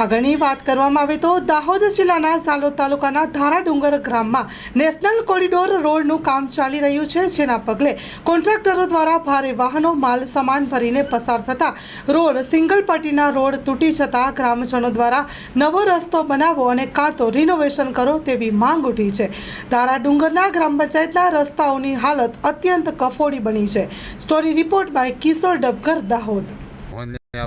આગળની વાત કરવામાં આવે તો દાહોદ જિલ્લાના સાલોદ તાલુકાના ધારાડુંગર ગ્રામમાં નેશનલ કોરિડોર રોડનું કામ ચાલી રહ્યું છે, જેના પગલે કોન્ટ્રાક્ટરો દ્વારા ભારે વાહનો, માલ, સામાન ભરીને પસાર થતા રોડ સિંગલ પટ્ટીના રોડ તૂટી જતા ગ્રામજનો દ્વારા નવો રસ્તો બનાવો અને કાં તો રિનોવેશન કરો તેવી માંગ ઉઠી છે. ધારાડુંગરના ગ્રામ પંચાયતના રસ્તાઓની હાલત અત્યંત કફોડી બની છે. Story report by Kishor Dabkar Dahod.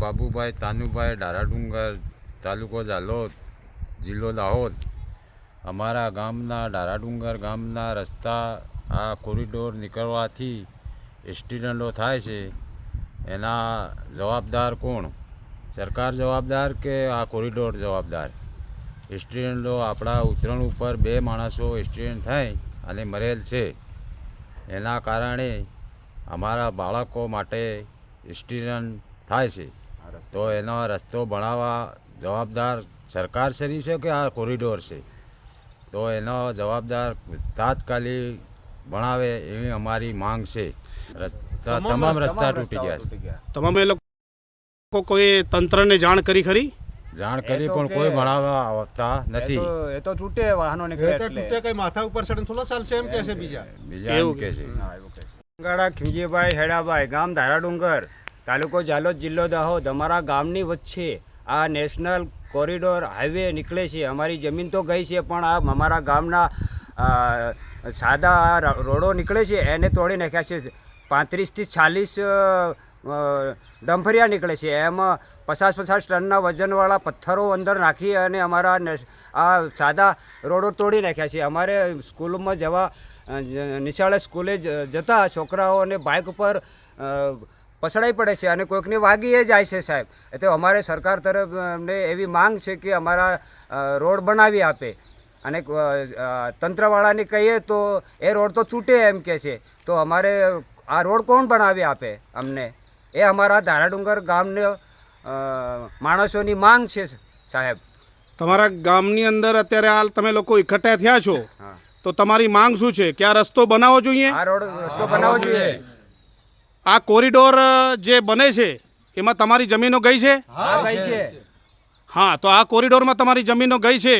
Babubhai, Tanubhai Daradungar તાલુકો ઝાલોદ, જિલ્લો દાહોદ. અમારા ગામના ડારાડુંગર ગામના રસ્તા આ કોરિડોર નીકળવાથી એક્સિડન્ટો થાય છે. એના જવાબદાર કોણ? સરકાર જવાબદાર કે આ કોરિડોર જવાબદાર? એક્સિડન્ટો આપણા ઉતરણ ઉપર બે માણસો એક્સિડન્ટ થાય અને મરેલ છે. એના કારણે અમારા બાળકો માટે એક્સિડન્ટ થાય છે. તો એનો રસ્તો બનાવવા જવાબદાર સરકાર શ્રી છે કે આ કોરિડોર છે? તો એનો જવાબદાર તાત્કાલિક ભણાવે એવી અમારી માંગ છે. રસ્તા તમામ રસ્તા તૂટી ગયા છે. તમામે લોકો કોઈ તંત્રને જાણ કરી ખરી? જાણ કરી પણ કોઈ ભણાવવા આવતા નથી. એ તો તૂટે વાહનો નીકળે એટલે. તૂટે કઈ માથા ઉપર ચડે થોડો ચાલશે એમ કે છે બીજા. બીજા એવું કે છે. ગાડા ખીજીભાઈ હેડાભાઈ ગામ ધારાડુંગર તાલુકો જાલોદ જિલ્લો દાહોદ અમારા ગામની વચ્ચે આ નેશનલ કોરિડોર હાઈવે નીકળે છે. અમારી જમીન તો ગઈ છે, પણ આ અમારા ગામના સાદા રોડો નીકળે છે, એને તોડી નાખ્યા છે. પાંત્રીસથી ચાલીસ ડંફરિયા નીકળે છે. એમાં પચાસ પચાસ ટનના વજનવાળા પથ્થરો અંદર નાખી અને અમારા આ સાદા રોડો તોડી નાખ્યા છે. અમારે સ્કૂલમાં જવા નિશાળે સ્કૂલે જતા છોકરાઓને બાઇક ઉપર અ, પસડાઈ પડે છે અને કોઈકને વાગીએ જાય છે સાહેબ. એટલે અમારે સરકાર તરફ અમને એવી માંગ છે કે અમારા રોડ બનાવી આપે. અને તંત્રવાળાને કહીએ તો એ રોડ તો તૂટે એમ કે છે. તો અમારે આ રોડ કોણ બનાવી આપે અમને? એ અમારા ધારાડુંગર ગામને માણસોની માંગ છે સાહેબ. તમારા ગામની અંદર અત્યારે હાલ તમે લોકો એકઠા થયા છો. હા. તો તમારી માંગ શું છે? કે આ રસ્તો બનાવવો જોઈએ? આ રોડ રસ્તો બનાવવો જોઈએ. આ કોરિડોર જે બને છે એમાં તમારી જમીનો ગઈ છે? આ કઈ છે. હા તો આ કોરિડોરમાં તમારી જમીનો ગઈ છે.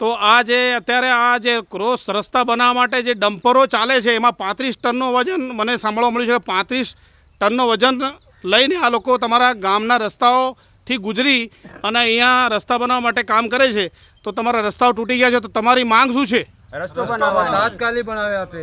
તો આ જે અત્યારે આ જે ક્રોસ રસ્તા બનાવવા માટે જે ડમ્પરો ચાલે છે એમાં પાંત્રીસ ટનનો વજન મને સાંભળવા મળ્યું છે કે પાંત્રીસ ટનનો વજન લઈને આ લોકો તમારા ગામના રસ્તાઓથી ગુજરી અને અહીંયા રસ્તા બનાવવા માટે કામ કરે છે. તો તમારા રસ્તાઓ તૂટી ગયા છે તો તમારી માંગ શું છે? રસ્તો બનાવવા તાત્કાલિક બનાવે આપે.